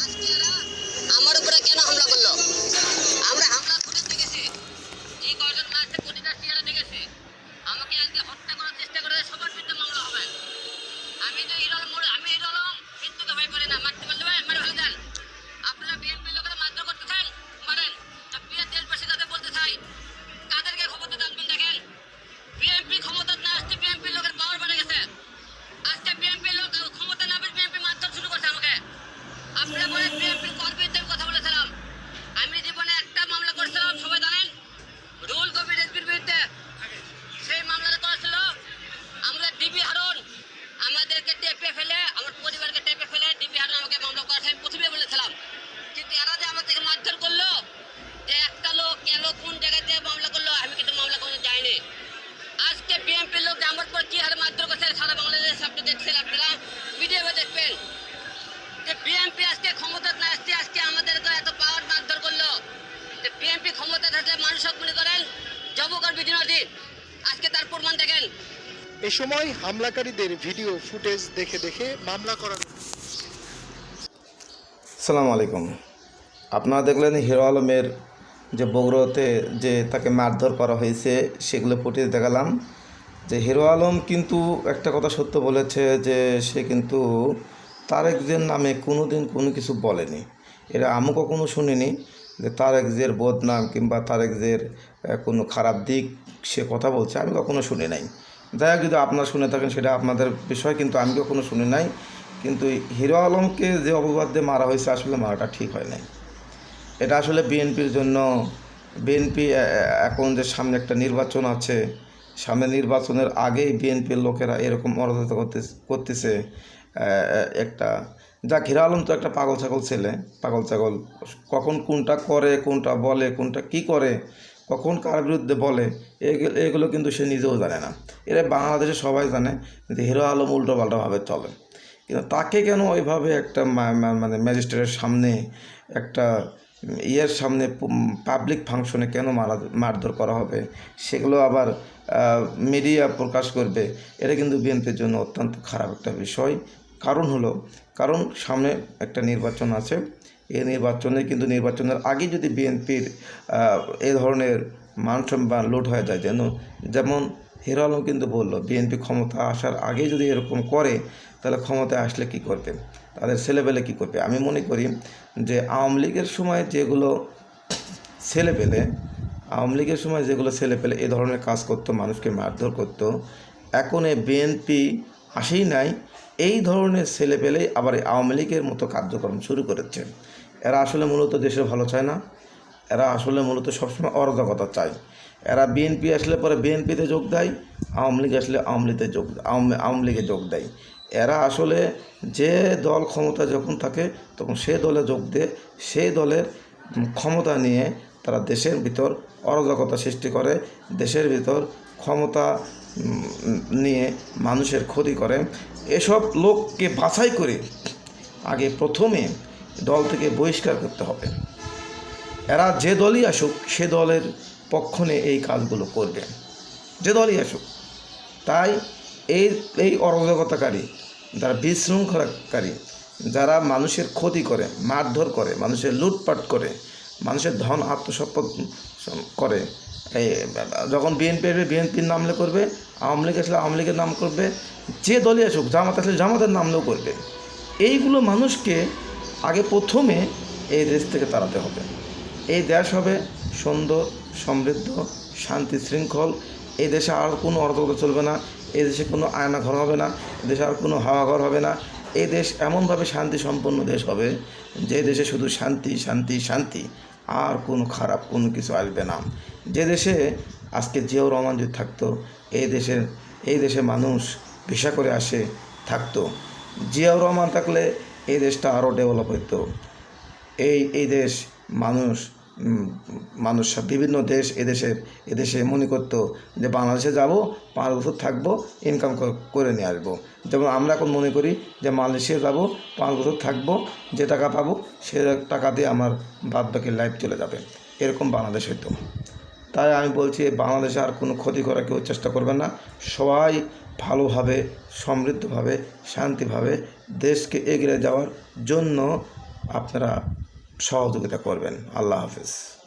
আমার এ সময় হামলাকারীদের ভিডিও ফুটেজ দেখে দেখে মামলা করানো সালাম আলাইকুম। আপনারা দেখলেন হিরো আলমের যে বগুড়াতে যে তাকে মারধর করা হয়েছে সেগুলো ফুটেজ দেখালাম। যে হিরো আলম কিন্তু একটা কথা সত্য বলেছে যে সে কিন্তু তারেকদের নামে কোনো দিন কোনো কিছু বলেনি। এটা আমি কখনো শুনিনি যে তারেকজের বদনাম কিংবা তারেকজের আহ, কোনো খারাপ দিক সে কথা বলছে আমি কখনো শুনি নাই। যাই হোক, যদি আপনারা শুনে থাকেন সেটা আপনাদের বিষয়, কিন্তু আমি কখনো শুনি নাই। কিন্তু হিরো আলমকে যে অপবাদ দিয়ে মারা হয়েছে, আসলে মারাটা ঠিক হয় নাই। এটা আসলে বিএনপির জন্য, বিএনপি এখন যে সামনে একটা নির্বাচন আছে, সামনে নির্বাচনের আগেই বিএনপির লোকেরা এরকম অরাজকতা করতে, করতেছে একটা। যা হিরো আলম তো একটা পাগল ছাগল ছেলে, পাগল ছাগল। কখন কোনটা করে, কোনটা বলে, কোনটা কি করে কখন কার বিরুদ্ধে বলে এগুলো কিন্তু সে নিজেও জানে না। এরা বাংলাদেশে সবাই জানে যে হিরো আলম উল্টো পাল্টাভাবে চলে কিন্তু তাকে কেন ওইভাবে একটা মানে ম্যাজিস্ট্রেটের সামনে একটা ইয়ের সামনে পাবলিক ফাংশনে কেন মারা, মারধর করা হবে, সেগুলো আবার মিডিয়া প্রকাশ করবে, এটা কিন্তু বিএনপির জন্য অত্যন্ত খারাপ একটা বিষয়। কারণ হলো, কারণ সামনে একটা নির্বাচন আছে এই নির্বাচনে, কিন্তু নির্বাচনের আগে যদি বিএনপির এ ধরনের মান সম্মান লোড হয়ে যায়, যেন, যেমন হিরো আলম কিন্তু বলল, বিএনপি ক্ষমতা আসার আগে যদি এরকম করে, তাহলে ক্ষমতায় আসলে কি করবে? তাদের ছেলেবেলে কি করবে? আমি মনে করি যে আওয়ামী লীগের সময় যেগুলো ছেলেপেলে, আওয়ামী লীগের সময় যেগুলো ছেলেপেলে এ ধরনের কাজ করতো, মানুষকে মারধর করতো, এখন এ বিএনপি আসেই নাই। এই ধরনের ছেলেপেলেই আবার এই আওয়ামী লীগের মতো কার্যক্রম শুরু করেছে। এরা আসলে মূলত দেশের ভালো চায় না। এরা আসলে মূলত সবসময় অরাজকতা চায়। এরা বিএনপি আসলে পরে বিএনপিতে যোগ দেয়, আওয়ামী লীগ আসলে আওয়ামী লীগে যোগ আওয়ামী আওয়ামী লীগে যোগ দেয়। এরা আসলে যে দল ক্ষমতা যখন থাকে, তখন সে দলে যোগ দিয়ে সেই দলের ক্ষমতা নিয়ে তারা দেশের ভিতর অরাজকতা সৃষ্টি করে, দেশের ভিতর ক্ষমতা নিয়ে মানুষের ক্ষতি করে। এসব লোককে বাছাই করে আগে প্রথমে দল থেকে বহিষ্কার করতে হবে। এরা যে দলই আসুক, সে দলের পক্ষণে এই কাজগুলো করবে। যে দলই আসুক, তাই এই এই অরাজকতাকারী, যারা বিশৃঙ্খলাকারী, যারা মানুষের ক্ষতি করে, মারধর করে, মানুষের লুটপাট করে মানুষের ধন আত্মসম্পদ করে। এই, যখন বিএনপি আসবে বিএনপির নামলে করবে, আওয়ামী লীগ আসলে আওয়ামী লীগের নাম করবে, যে দলই আসুক, জামাত আসলে জামাতের নামলেও করবে। এইগুলো মানুষকে আগে প্রথমে এই দেশ থেকে তাড়াতে হবে। এই দেশ হবে সুন্দর, সমৃদ্ধ, শান্তি শৃঙ্খল। এই দেশে আর কোনো অরাজকতা চলবে না। এই দেশে কোনো আয়না ঘর হবে না। দেশে আর কোনো হাওয়া ঘর হবে না। এই দেশ এমনভাবে শান্তি সম্পন্ন দেশ হবে যে দেশে শুধু শান্তি শান্তি শান্তি আর কোনো খারাপ কোনো কিছু আসবে না। যে দেশে আজকে জিয়াউর রহমান যদি থাকতো, এই দেশের, এই দেশে মানুষ ভিসা করে আসে, থাকতো। জিয়াউর রহমান থাকলে এই দেশটা আরও ডেভেলপ হতো এই এই দেশ মানুষ মানুষ বিভিন্ন দেশ এদেশের এদেশে মনে করতো যে বাংলাদেশে যাব পাঁচ বছর থাকব ইনকাম করে নিয়ে আসব। যেমন আমরা এখন মনে করি যে মালয়েশিয়া যাব পাঁচ বছর থাকব, যে টাকা পাবো, সে টাকা দিয়ে আমার বাদ বাকি লাইফ চলে যাবে। এরকম বাংলাদেশ হইতো। তাই আমি বলছি, বাংলাদেশে আর কোনো ক্ষতি করার কেউ চেষ্টা করবে না। সবাই ভালোভাবে, সমৃদ্ধভাবে, শান্তিভাবে দেশকে এগিয়ে যাওয়ার জন্য আপনারা সহযোগিতা করবেন। আল্লাহ হাফেজ।